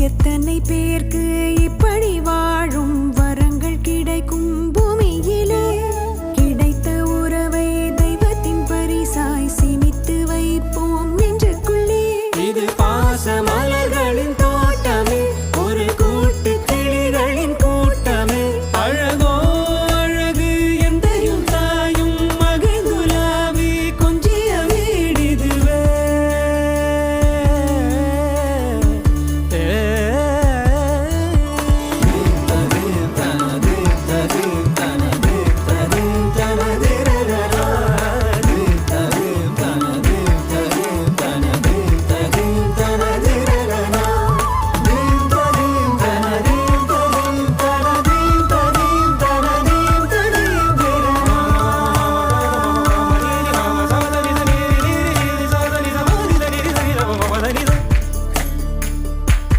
எத்தனை பேர்க்கு